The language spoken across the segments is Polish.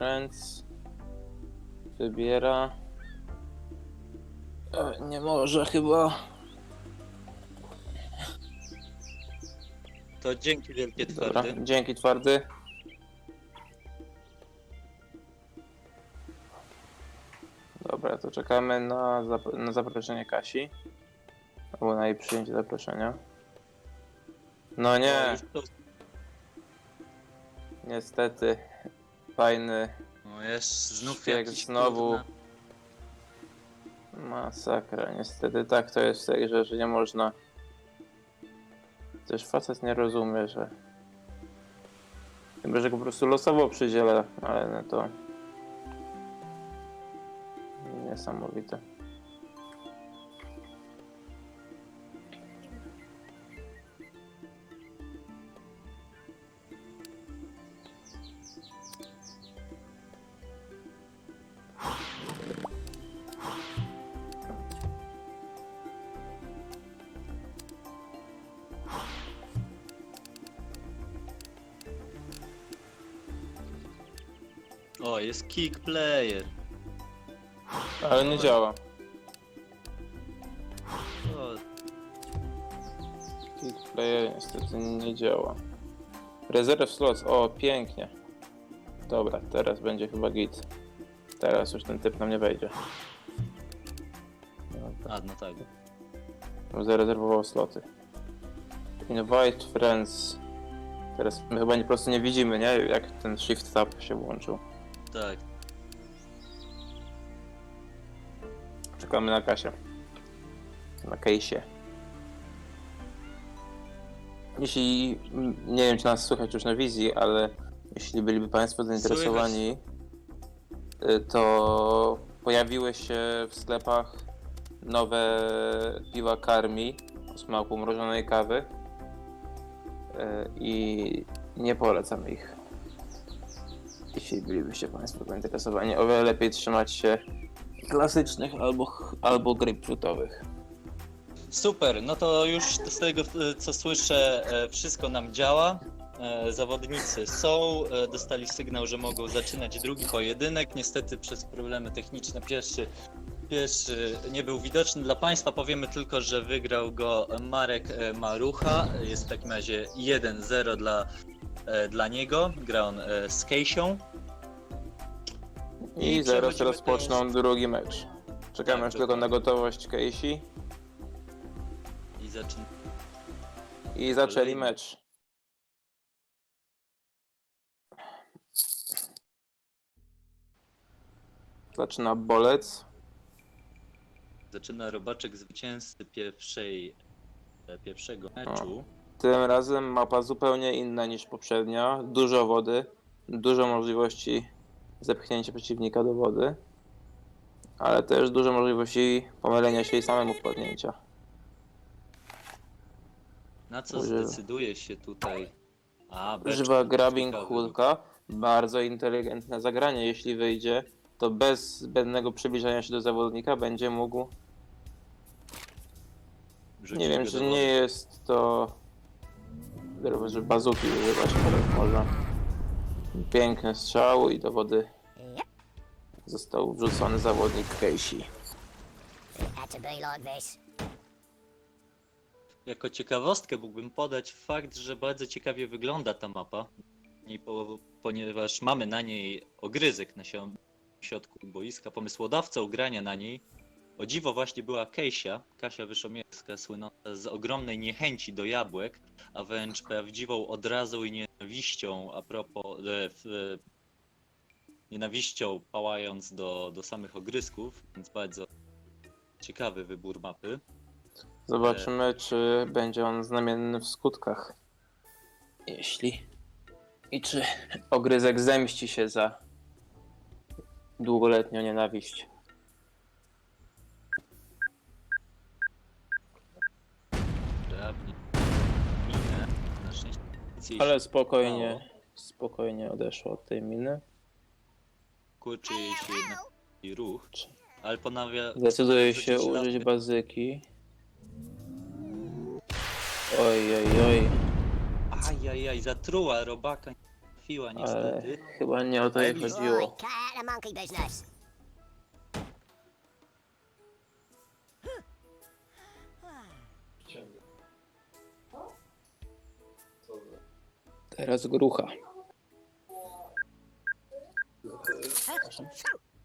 Friends. Wybiera. E, nie może chyba. To dzięki wielkie Dobra, twardy. dzięki twardy. Dobra, to czekamy na, zap- na zaproszenie Kasi. Albo na jej przyjęcie zaproszenia. No O, nie, już to... niestety. Fajny o, jest znów Szpieg jakiś znowu. kurna. masakra. Niestety tak to jest w tej grze, że nie można. Też facet nie rozumie, że. Chyba, że go po prostu losowo przydziela, ale no to. Niesamowite. Jest kick player. Ale nie działa. O, Kick player niestety nie działa. Reserve slots, o pięknie. Dobra, teraz będzie chyba git. Teraz już ten typ nam nie wejdzie. Dobra. a no tak. Zarezerwował sloty. Invite friends. Teraz my chyba nie, po prostu nie widzimy, nie? Jak ten shift tab się włączył. Tak. Czekamy na Kasię. Na Kejsie. Jeśli, nie wiem czy nas słychać już na wizji, ale jeśli byliby Państwo zainteresowani, to pojawiły się w sklepach nowe piwa Karmi o smaku mrożonej kawy y, i nie polecam ich. Jeśli bylibyście Państwo zainteresowani, o wiele lepiej trzymać się klasycznych albo, albo grapefruitowych. Super, no to już z tego co słyszę, e, wszystko nam działa. E, Zawodnicy są, e, dostali sygnał, że mogą zaczynać drugi pojedynek. Niestety przez problemy techniczne pierwszy, pierwszy nie był widoczny dla Państwa. Powiemy tylko, że wygrał go Marek Marucha. Jest w takim razie 1-0 dla, dla niego. Gra on e, z Kejsią. I, I zaraz rozpoczną drugi mecz. Czekamy Tak, aż tylko na gotowość Casey I zaczyna. i zaczęli mecz. Zaczyna bolec. Zaczyna robaczek zwycięzcy pierwszej, e, pierwszego meczu. Tym razem mapa zupełnie inna niż poprzednia. Dużo wody, dużo możliwości zepchnięcia przeciwnika do wody, ale też dużo możliwości pomylenia się i samemu wpadnięcia. Na co Używa. zdecyduje się tutaj? A, beczka, Używa grabbing hook'a. Bardzo inteligentne zagranie. Jeśli wyjdzie, to bez zbędnego przybliżania się do zawodnika będzie mógł. Rzucić Nie wiem, go czy nie jest to. Że bazuki używać, ale można. Piękny strzał i do wody został wrzucony zawodnik Casey. Jako ciekawostkę mógłbym podać fakt, że bardzo ciekawie wygląda ta mapa. Ponieważ mamy na niej ogryzek na środku boiska, pomysłodawcą grania na niej o dziwo właśnie była Kejsia, Kasia Wyszomierska, słynąca z ogromnej niechęci do jabłek, a wręcz prawdziwą odrazą i nienawiścią a propos e, e, nienawiścią pałając do, do samych ogrysków, więc bardzo ciekawy wybór mapy. Zobaczymy, czy będzie on znamienny w skutkach. Jeśli. I czy ogryzek zemści się za długoletnią nienawiść. Jej Ale spokojnie, spokojnie odeszło od tej miny. Kurczy jej się jednak i ruch. Ale ponawia. Zdecyduje rzucić się użyć bazyki. Oj, oj, oj. Ajajaj, zatruła robaka. trafiła Ale niestety. chyba nie o to jej Ale- chodziło. Cat monkey business. Teraz grucha.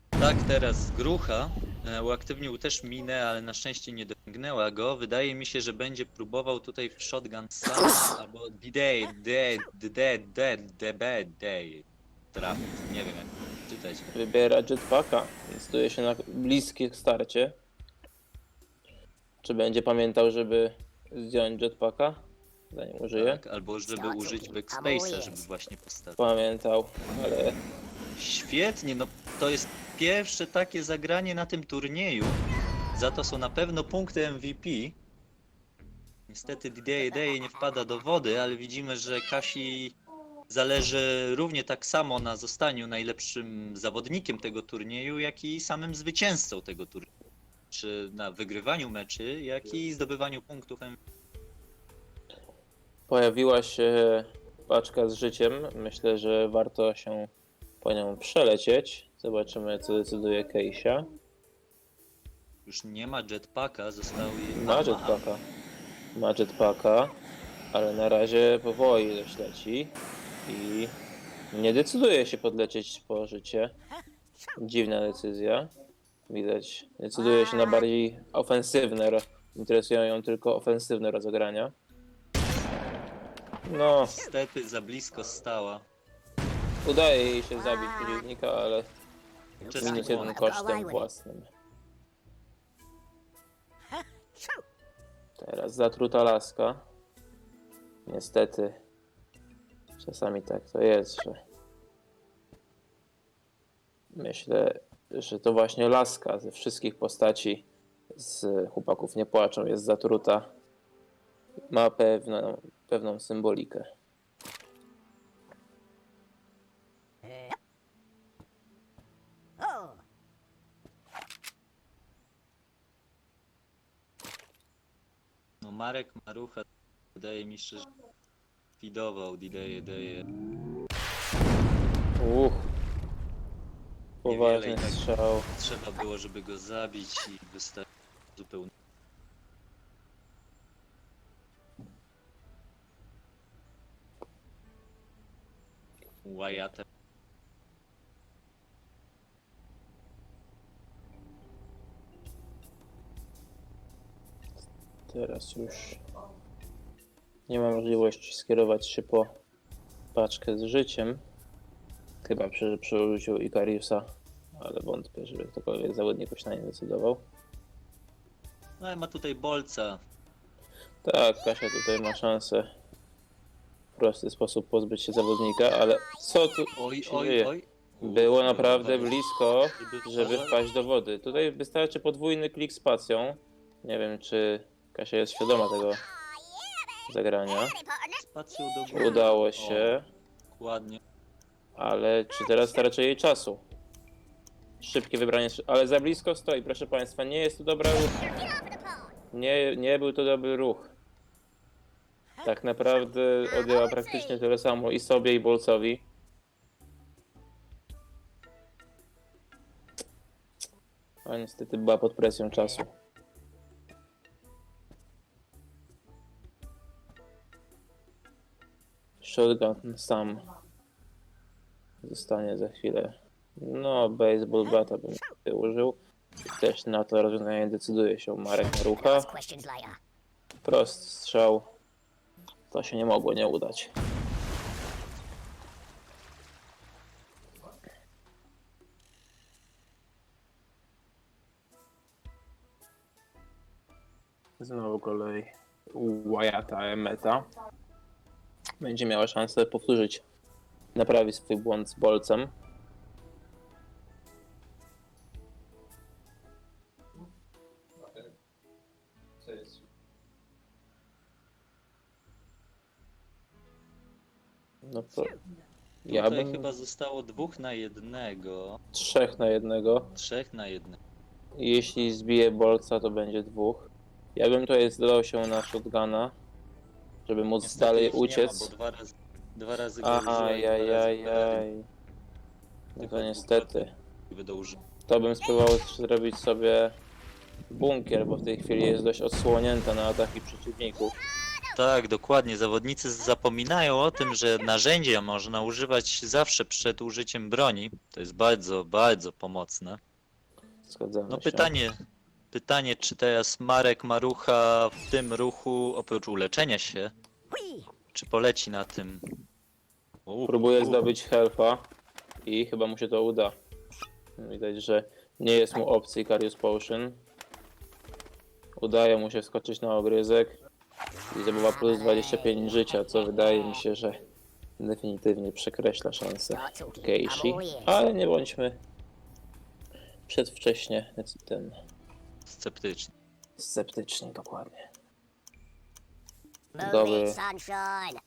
Tak, teraz grucha e, uaktywnił też minę, ale na szczęście nie dosięgnęła go. Wydaje mi się, że będzie próbował tutaj w shotgun sam albo D-Day, D, D, D, D, B, Day trafić. Nie wiem jak czytać. Wybiera jetpacka, decyduje się na bliskie starcie. Czy będzie pamiętał, żeby zdjąć jetpacka, zanim użyje? Tak, albo żeby użyć backspace'a, żeby właśnie postawić. Pamiętał, ale Świetnie, no to jest pierwsze takie zagranie na tym turnieju. Za to są na pewno punkty MVP. Niestety D-Day Day nie wpada do wody, ale widzimy, że Kasi zależy równie tak samo na zostaniu najlepszym zawodnikiem tego turnieju, jak i samym zwycięzcą tego turnieju. Czy na wygrywaniu meczy, jak i zdobywaniu punktów MVP. Pojawiła się paczka z życiem. Myślę, że warto się po nią przelecieć. Zobaczymy, co decyduje Keisia. Już nie ma jetpacka, został jej... Ma jetpacka. Ma jetpacka, ale na razie powoli dość leci i nie decyduje się podlecieć po życie. Dziwna decyzja. Widać, decyduje się na bardziej ofensywne, interesują ją tylko ofensywne rozegrania. No, Niestety za blisko stała. udaje jej się zabić przeciwnika, ale minus błąd. jeden kosztem własnym. Teraz zatruta laska. Niestety. Czasami tak to jest, że. Myślę, że to właśnie laska ze wszystkich postaci z chłopaków nie płaczą jest zatruta. Ma pewną, pewną symbolikę. No Marek Marucha wydaje mi się, że fidował Dideje Deje. Uch. Niewiele Poważny i tak. strzał. Trzeba było, żeby go zabić i wystawić zupełnie. Wyatt Teraz już nie ma możliwości skierować się po paczkę z życiem. Chyba przy, przy użyciu Ikariusa, ale wątpię, żeby ktokolwiek z zawodników się na nie decydował. No ale ma tutaj bolca. Tak, Kasia tutaj ma szansę prosty sposób pozbyć się zawodnika, ale co tu Oj, się oj, dzieje? oj. Było naprawdę blisko, żeby wpaść. do wody. Tutaj wystarczy podwójny klik spacją. Nie wiem, czy Kasia jest świadoma tego zagrania. do góry. Udało O, się. Ładnie. Ale czy teraz starczy jej czasu? Szybkie wybranie, ale za blisko stoi, proszę Państwa, nie jest to dobry ruch. Nie, nie był to dobry ruch. Tak naprawdę odjęła praktycznie tyle samo i sobie, i Bolcowi. A niestety była pod presją czasu. Shotgun sam zostanie za chwilę. No, baseball bata bym tutaj użył. Też na to rozwiązanie decyduje się Marek later. Prost strzał. To się nie mogło nie udać. Znowu kolej Wyatta Emeta. Będzie miała szansę powtórzyć, naprawić swój błąd z bolcem. Ja Tutaj bym chyba zostało dwóch na jednego. trzech na jednego. Trzech na jednego. Jeśli zbije bolca, to będzie dwóch. Ja bym tutaj zdecydował się na shotguna, żeby móc Niestety dalej już nie ma, uciec. bo dwa razy Dwa razy go Ajajajaj. No to niestety. To bym spróbował zrobić sobie bunkier, bo w tej chwili jest dość odsłonięta na ataki przeciwników. Tak, dokładnie. Zawodnicy zapominają o tym, że narzędzia można używać zawsze przed użyciem broni. To jest bardzo, bardzo pomocne. Zgadzamy No się. pytanie, pytanie, czy teraz Marek Marucha w tym ruchu, oprócz uleczenia się, czy poleci na tym? U, Próbuję u, zdobyć helpa i chyba mu się to uda. Widać, że nie jest mu opcji Carius Potion. Udaje mu się wskoczyć na ogryzek i zdobywa plus 25 życia, co wydaje mi się, że definitywnie przekreśla szanse ears. Ale nie bądźmy przedwcześnie ten Sceptyczny. sceptyczni dobry. Moonlit sunshine.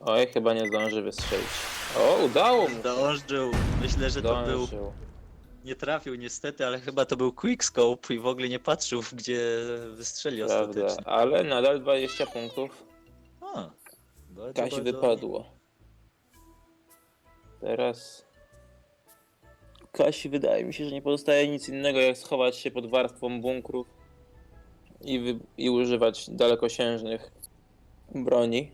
Oj, chyba nie zdąży wystrzelić. O, udało mu! Dążył. Myślę, że to był. Zdążył. Nie trafił niestety, ale chyba to był quickscope i w ogóle nie patrzył, gdzie wystrzeli Prawda, ostatecznie. ale nadal 20 punktów. A, bardzo, Kaś bardzo- wypadło. Teraz. Kasi wydaje mi się, że nie pozostaje nic innego jak schować się pod warstwą bunkrów i, wy... i używać dalekosiężnych broni.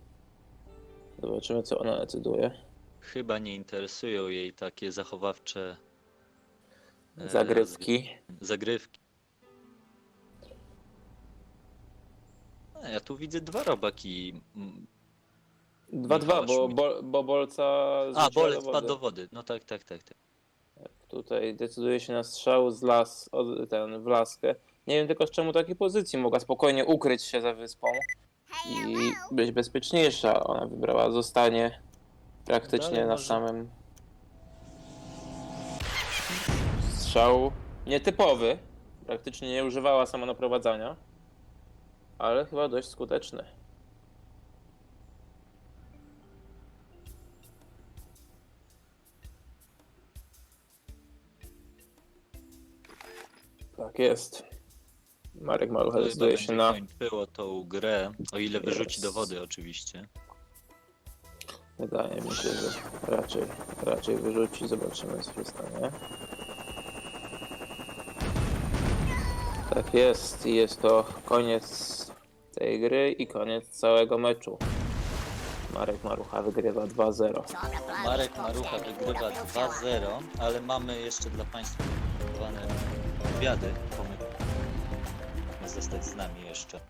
Zobaczymy co ona decyduje. Chyba nie interesują jej takie zachowawcze Zagrywki. zagrywki. A ja tu widzę dwa robaki. 2-2, Michała bo, bo, bo bolca A, bolec do wody. wpadł do wody. No tak, tak, tak. tak. Tutaj decyduje się na strzał z las, od, ten, w laskę. Nie wiem tylko z czemu takiej pozycji. Mogła spokojnie ukryć się za wyspą i być bezpieczniejsza. Ona wybrała zostanie praktycznie Dalej na może- samym strzał nietypowy. Praktycznie nie używała samonaprowadzania, ale chyba dość skuteczny. Tak jest. Marek Malucha To chyba decyduje będzie się na kończyło tą grę, o ile wyrzuci do wody oczywiście. Wydaje mi się, że raczej, raczej wyrzuci. Zobaczymy, co się stanie. Tak jest. I jest to koniec tej gry i koniec całego meczu. Marek Marucha wygrywa 2-0. Time to blow Marek Marucha wygrywa the tower. 2-0, ale mamy jeszcze dla Państwa przygotowane wywiady. Pomyślmy zostać z nami jeszcze.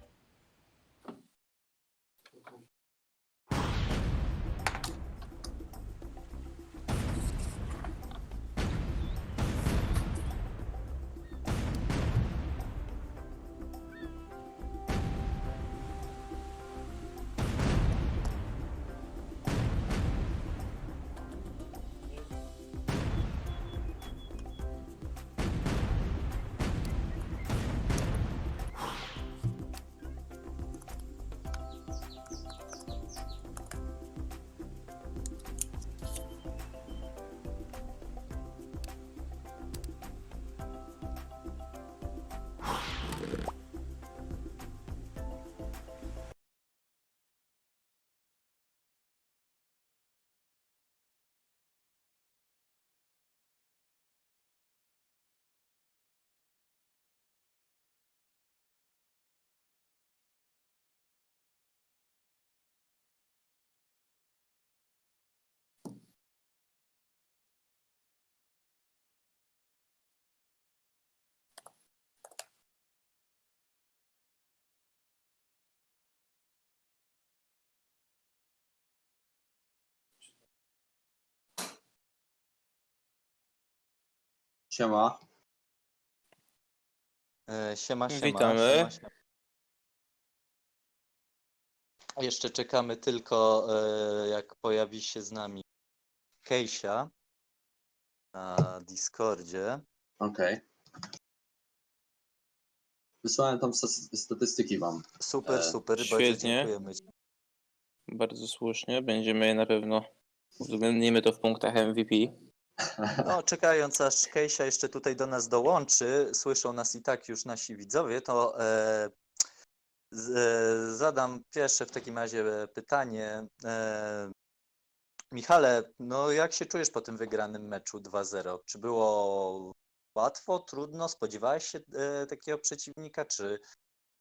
Siema. E, siema, siema. Witamy. Siema, siema. Jeszcze czekamy tylko, e, jak pojawi się z nami Kejsia na Discordzie. Okej. Wysłałem tam statystyki wam. Super, E, super, bardzo świetnie. dziękujemy. Bardzo słusznie. Będziemy je na pewno uwzględnimy to w punktach MVP. No, czekając aż Kejsia jeszcze tutaj do nas dołączy, słyszą nas i tak już nasi widzowie, to e, z, e, zadam pierwsze w takim razie pytanie. E, Michale, no jak się czujesz po tym wygranym meczu 2-0? Czy było łatwo, trudno? Spodziewałeś się e, takiego przeciwnika, czy,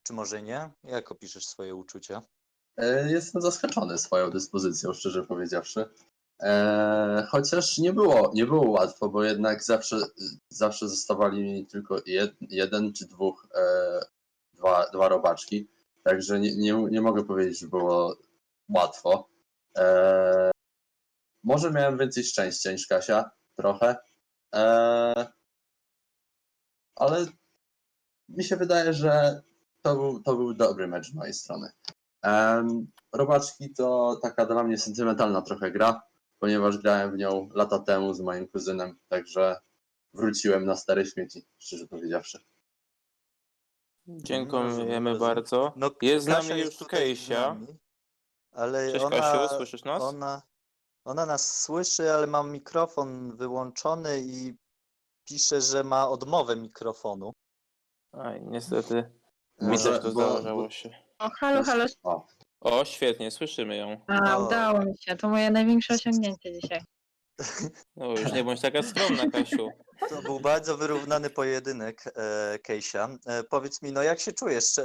czy może nie? Jak opiszesz swoje uczucia? E, Jestem zaskoczony swoją dyspozycją, szczerze powiedziawszy. E, chociaż nie było, nie było łatwo, bo jednak zawsze, zawsze zostawali mi tylko jed, jeden czy dwóch, e, dwa, dwa robaczki. Także nie, nie, nie mogę powiedzieć, że było łatwo. E, może miałem więcej szczęścia niż Kasia, trochę. E, ale mi się wydaje, że to był, to był dobry mecz z mojej strony. Em, Robaczki to taka dla mnie sentymentalna trochę gra, ponieważ grałem w nią lata temu z moim kuzynem, także wróciłem na stare śmieci, szczerze powiedziawszy. Dziękujemy rozumiem. bardzo. No, Jest z nami już Kejsia. Ale Cześć ona, Kasiu, słyszysz nas? Ona, ona nas słyszy, ale ma mikrofon wyłączony i pisze, że ma odmowę mikrofonu. Aj, niestety. Mi też to bo- zdarzało się. O, halo, halo. O, O, świetnie, słyszymy ją. A, O. udało mi się. To moje największe osiągnięcie dzisiaj. No już nie bądź taka skromna, Kasiu. To był bardzo wyrównany pojedynek, e, Kejsia. E, powiedz mi, no jak się czujesz? E,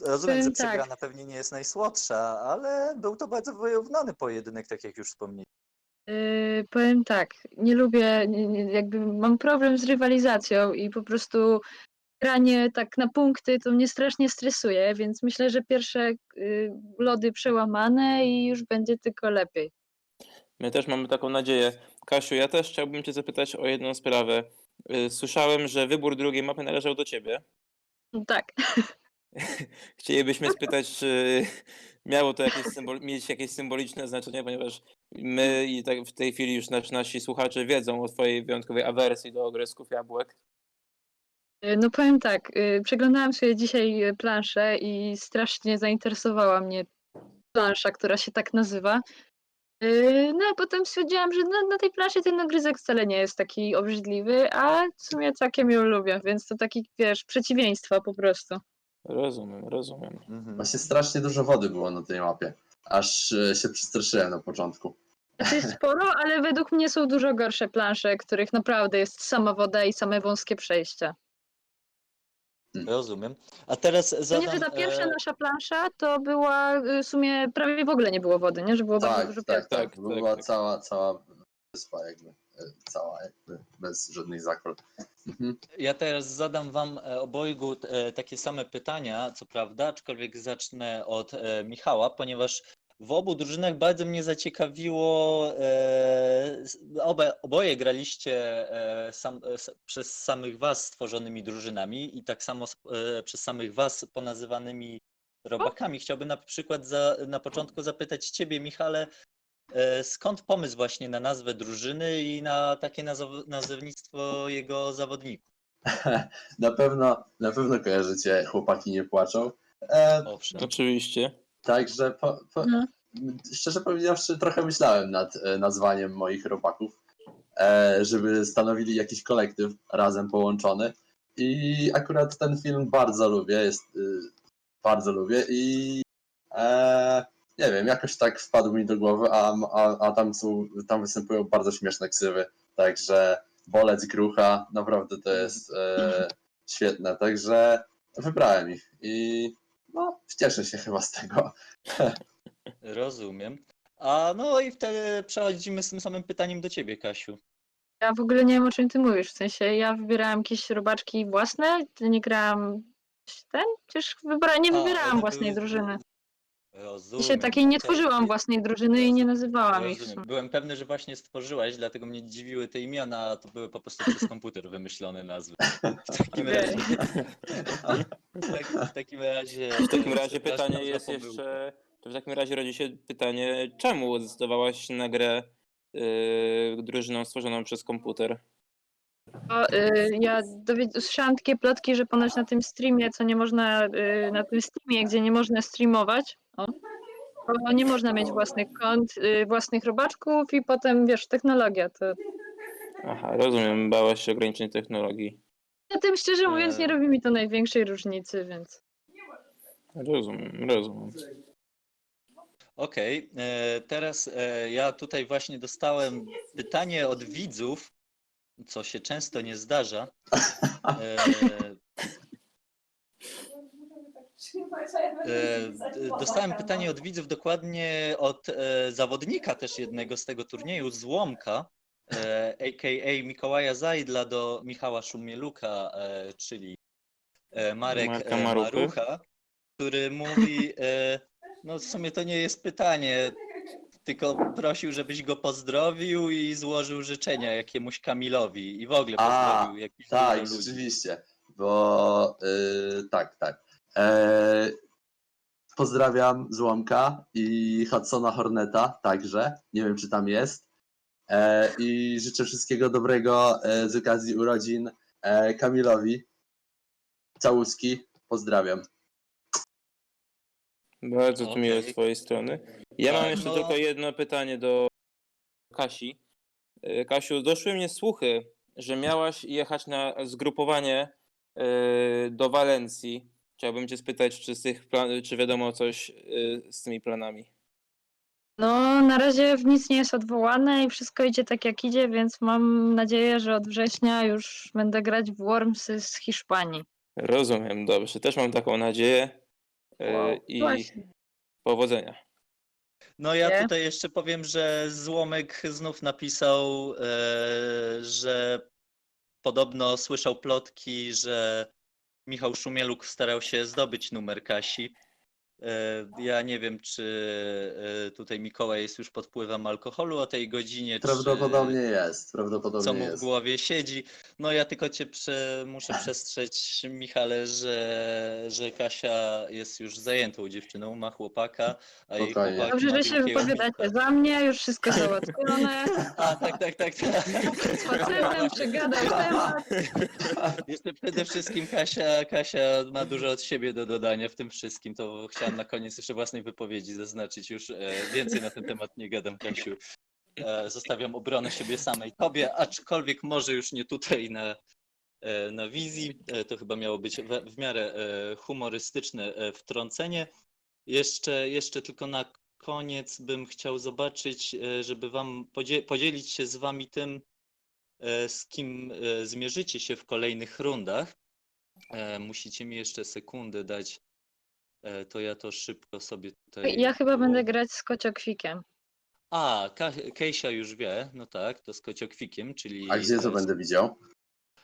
rozumiem, że Powiem tak. przegrana pewnie nie jest najsłodsza, ale był to bardzo wyrównany pojedynek, tak jak już wspomniałem. Yy, powiem tak, nie lubię, nie, nie, jakby mam problem z rywalizacją i po prostu granie tak na punkty to mnie strasznie stresuje, więc myślę, że pierwsze yy, lody przełamane i już będzie tylko lepiej. My też mamy taką nadzieję. Kasiu, ja też chciałbym Cię zapytać o jedną sprawę. Y, Słyszałem, że wybór drugiej mapy należał do Ciebie. No tak, Chcielibyśmy spytać, czy miało to jakieś symbol, mieć jakieś symboliczne znaczenie, ponieważ my i tak w tej chwili już nasi, nasi słuchacze wiedzą o Twojej wyjątkowej awersji do ogryzków jabłek. Yy, no powiem tak, yy, przeglądałam sobie dzisiaj yy, planszę i strasznie zainteresowała mnie plansza, która się tak nazywa. No a potem stwierdziłam, że na, na tej planszy ten ogryzek wcale nie jest taki obrzydliwy, a w sumie całkiem ją lubię, więc to taki, wiesz, przeciwieństwo po prostu. Rozumiem, rozumiem. Mhm. właśnie strasznie dużo wody było na tej mapie, aż e, się przestraszyłem na początku. To jest sporo, ale według mnie są dużo gorsze plansze, których naprawdę jest sama woda i same wąskie przejścia. Rozumiem. A teraz zadam... nie, że ta pierwsza nasza plansza to była y, w sumie prawie w ogóle nie było wody, nie? Że było bardzo Tak, dużo tak, piasku. tak. Tak, Była tak. cała, cała wyspa jakby, e, cała jakby, bez żadnych zakol. Mhm. Ja teraz zadam wam e, obojgu e, takie same pytania, co prawda, aczkolwiek zacznę od Michała, ponieważ w obu drużynach bardzo mnie zaciekawiło, e, obe, oboje graliście e, sam, e, przez samych was stworzonymi drużynami i tak samo przez samych was ponazywanymi robakami. Chciałbym na przykład za, na początku zapytać ciebie, Michale, skąd pomysł właśnie na nazwę drużyny i na takie nazewnictwo jego zawodników? Na pewno, na pewno kojarzycie Chłopaki nie płaczą. E, Owszem. Oczywiście. Także po, po, No. szczerze powiedziawszy, trochę myślałem nad e, nazwaniem moich robaków, e, żeby stanowili jakiś kolektyw razem połączony. I akurat ten film bardzo lubię, jest y, bardzo lubię i e, nie wiem, jakoś tak wpadł mi do głowy, a, a, a tam są, tam występują bardzo śmieszne ksywy, także bolec grucha, naprawdę to jest e, świetne, także wybrałem ich i no, cieszę się chyba z tego. Rozumiem. A no i wtedy przechodzimy z tym samym pytaniem do ciebie, Kasiu. Ja w ogóle nie wiem o czym ty mówisz. W sensie ja wybierałam jakieś robaczki własne, nie grałam ten? Przecież wybra... nie A, wybierałam one własnej drużyny. Rozumiem. Ja się takiej nie tworzyłam własnej drużyny i nie nazywałam ich. w Rozumiem. sumie. Byłem pewny, że właśnie stworzyłaś, dlatego mnie dziwiły te imiona, a to były po prostu przez komputer wymyślone nazwy. W takim Okej. razie. Tak, w takim razie. W takim razie przepraszam pytanie za jest pomyłkę. jeszcze, to w takim razie rodzi się pytanie, czemu zdecydowałaś się na grę yy, drużyną stworzoną przez komputer? Bo, y, ja usłyszałam takie plotki, że ponoć na tym streamie, co nie można, y, na tym streamie, gdzie nie można streamować, o, to nie można mieć własnych kont, y, własnych robaczków i potem, wiesz, technologia, to Aha, rozumiem, bałaś się ograniczeń technologii. na tym szczerze mówiąc nie robi mi to największej różnicy, więc Rozumiem, rozumiem. Okej, e, teraz e, ja tutaj właśnie dostałem pytanie od widzów, co się często nie zdarza. E, e, dostałem pytanie od widzów dokładnie od e, zawodnika też jednego z tego turnieju, Złomka, e, a.k.a. Mikołaja Zajdla do Michała Szumieluka, e, czyli e, Marek Marka e, Maruchy. Marucha, który mówi, e, no w sumie to nie jest pytanie, tylko prosił, żebyś go pozdrowił i złożył życzenia jakiemuś Kamilowi i w ogóle A, pozdrowił jakichś Tak, ludzi. rzeczywiście. Bo y, tak, tak. E, pozdrawiam Złomka i Hudsona Horneta także. Nie wiem, czy tam jest. E, I życzę wszystkiego dobrego e, z okazji urodzin e, Kamilowi. Całuski. Pozdrawiam. Bardzo to miłe z twojej strony. Ja mam Tak, jeszcze no- tylko jedno pytanie do Kasi. E, Kasiu, doszły mnie słuchy, że miałaś jechać na zgrupowanie e, do Walencji. Chciałbym cię spytać, czy, z tych plan- czy wiadomo coś e, z tymi planami. No, na razie w nic nie jest odwołane i wszystko idzie tak jak idzie, więc mam nadzieję, że od września już będę grać w Wormsy z Hiszpanii. Rozumiem, dobrze. Też mam taką nadzieję. E, Wow, I właśnie. powodzenia. No ja Nie? tutaj jeszcze powiem, że Złomek znów napisał, e, że podobno słyszał plotki, że Michał Szumieluk starał się zdobyć numer Kasi. E, ja nie wiem, czy e, tutaj Mikołaj jest już pod wpływem alkoholu o tej godzinie, Prawdopodobnie czy jest. co Prawdopodobnie mu w jest. głowie siedzi. No ja tylko cię prze, muszę przestrzec, Michale, że, że Kasia jest już zajętą dziewczyną, ma chłopaka, a jej Spokojnie. chłopak Dobrze, ma że się wielkiego wypowiadacie za mnie, już wszystko załatwione. A, tak, tak, tak, tak. Z facetem przegadał temat. Jeszcze przede wszystkim Kasia, Kasia ma dużo od siebie do dodania w tym wszystkim, to chciałam na koniec jeszcze własnej wypowiedzi zaznaczyć, już e, więcej na ten temat nie gadam, Kasiu. E, Zostawiam obronę siebie samej tobie, aczkolwiek może już nie tutaj na, e, na wizji, to chyba miało być w, w miarę humorystyczne wtrącenie. Jeszcze, jeszcze tylko na koniec bym chciał zobaczyć, żeby wam podzie- podzielić się z wami tym, z kim zmierzycie się w kolejnych rundach. Musicie mi jeszcze sekundę dać, e, to ja to szybko sobie tutaj... Ja chyba będę grać z kociokwikiem. A, Ka- Kejsia już wie, no tak, to z kociokwikiem, czyli... A gdzie to będę widział?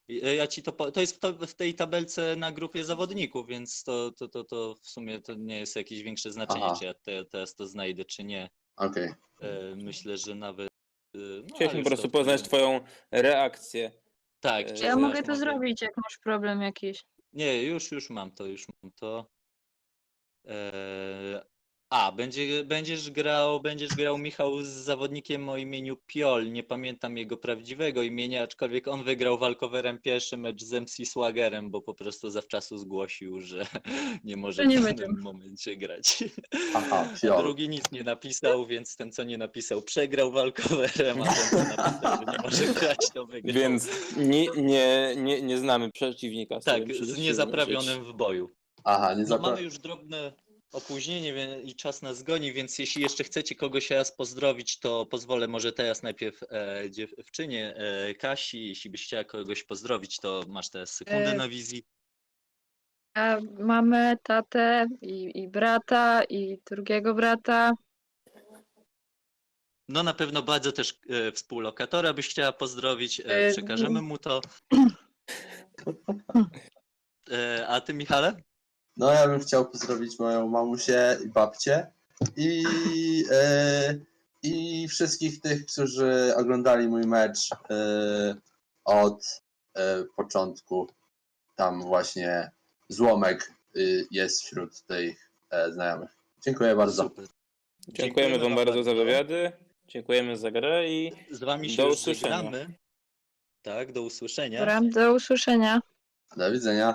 E, Ja ci to, po- to jest w, to, w tej tabelce na grupie zawodników, więc to, to, to, to w sumie to nie jest jakieś większe znaczenie, Aha. czy ja te, teraz to znajdę, czy nie. Okej. E, Myślę, że nawet... e, No, Chcieliśmy po prostu to poznać powiem. twoją reakcję. Tak, czy Ja Zaraz mogę to mogę- zrobić, jak masz problem jakiś. Nie, już, już mam to, już mam to. Eee, a, będzie, będziesz grał, będziesz grał Michał z zawodnikiem o imieniu Piol. Nie pamiętam jego prawdziwego imienia, aczkolwiek on wygrał walkowerem pierwszy mecz z MC Swagerem, bo po prostu zawczasu zgłosił, że nie może nie w tym momencie grać. Aha, A fiol. drugi nic nie napisał, więc ten, co nie napisał, przegrał walkowerem, a ten, co napisał, że nie może grać, to wygrał. Więc nie, nie, nie, nie znamy przeciwnika. z tak, którym z niezaprawionym w boju. Aha, nie No, zapra... mamy już drobne opóźnienie wie- i czas nas goni, więc jeśli jeszcze chcecie kogoś raz pozdrowić, to pozwolę może teraz najpierw e, dziewczynie e, Kasi. Jeśli byś chciała kogoś pozdrowić, to masz teraz sekundę E, na wizji. Ja mamę, tatę i, i brata i drugiego brata. No na pewno bardzo też e, współlokatora byś chciała pozdrowić. E, E, przekażemy mu to. E, a ty, Michale? No ja bym chciał pozdrowić moją mamusię i babcię i, e, i wszystkich tych, którzy oglądali mój mecz e, od e, początku. Tam właśnie złomek y, jest wśród tych e, znajomych. Dziękuję bardzo. Super. Dziękujemy wam bardzo za wywiady. Dziękujemy za grę i Z wami się Do usłyszenia. Tak, do usłyszenia. Do usłyszenia. Do widzenia.